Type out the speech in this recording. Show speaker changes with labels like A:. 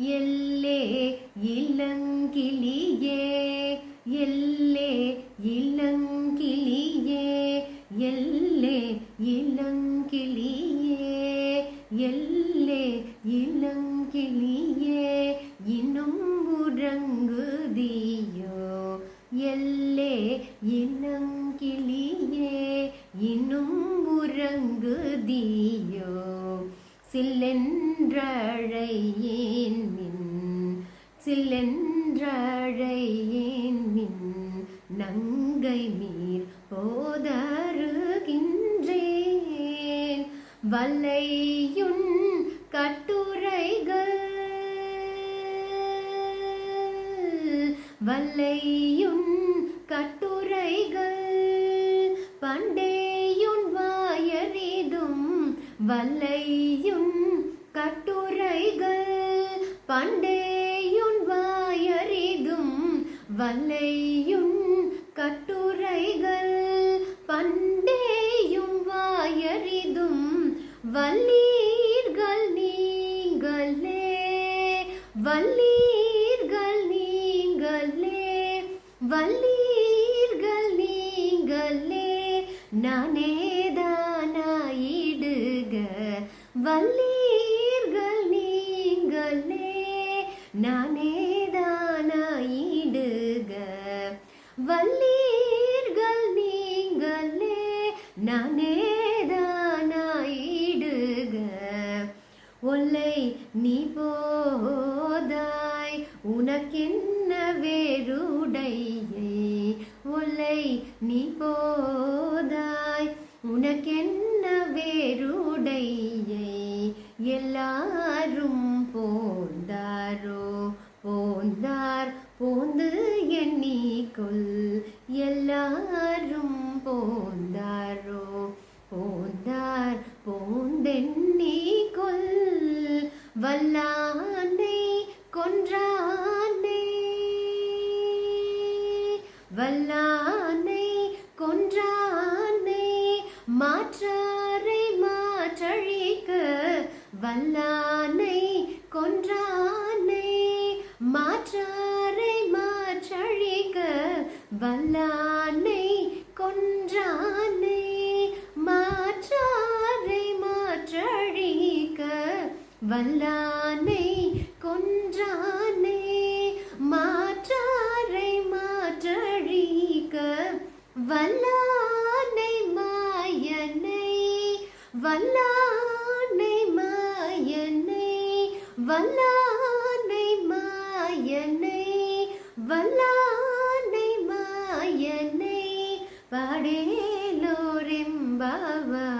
A: எல்லே இளங்கிளியே எல்லே இளங்கிளியே எல்லே இளங்கிளியே எல்லே இளங்கிளியே இன்னும் உறங்குதியோ எல்லே இளங்கிளியே இன்னும் உறங்குதியோ. சில்லென்றழையேன் மின் சில்லென்றழையேன் மின் நங்கை நீர் ஓதருகின்றேன் வல்லையுன் கட்டுரைகள் வல்லையுன் கட்டுரைகள் பண்டே வல்லையும் கட்டுரைகள் பண்டேயுன் வாயறிதும் வல்லையுன் கட்டுரைகள் பண்டேயும் வாயறிதும் வல்லீர்கள் நீங்களே வல்லீர்கள் நீங்களே வல்லீர்கள் நீங்களே. நானே வல்லீர்கள் நீங்களே நானே தானாயிடுக. வல்லீர்கள் நீங்களே நானே தானாயிடுக. ஒல்லை நீ போதாய் உனக்கென்ன வேறுடையை? ஒல்லை நீ போ வந்தார். போந்து எண்ணிக்குள் எல்லாரும் போந்தாரோ? போந்தார் போந்தெண்ணிக்குள் வல்லானை கொன்றானே. வல்லானை கொன்றானே. மாற்றாரை மாற்றழிக்க வல்லானை கொன்றான் மாற்றாரை மாற்றழிக்க வல்லானை கொன்றானே மாற்றாரை மாற்றழிக்க வல்லானை கொன்றானே மாற்றாரை மாற்றழிக்க வல்லானை மாயனை வல்லானை மாயனை வல்லா மாயனை பாடேலோரெம்பாவாய்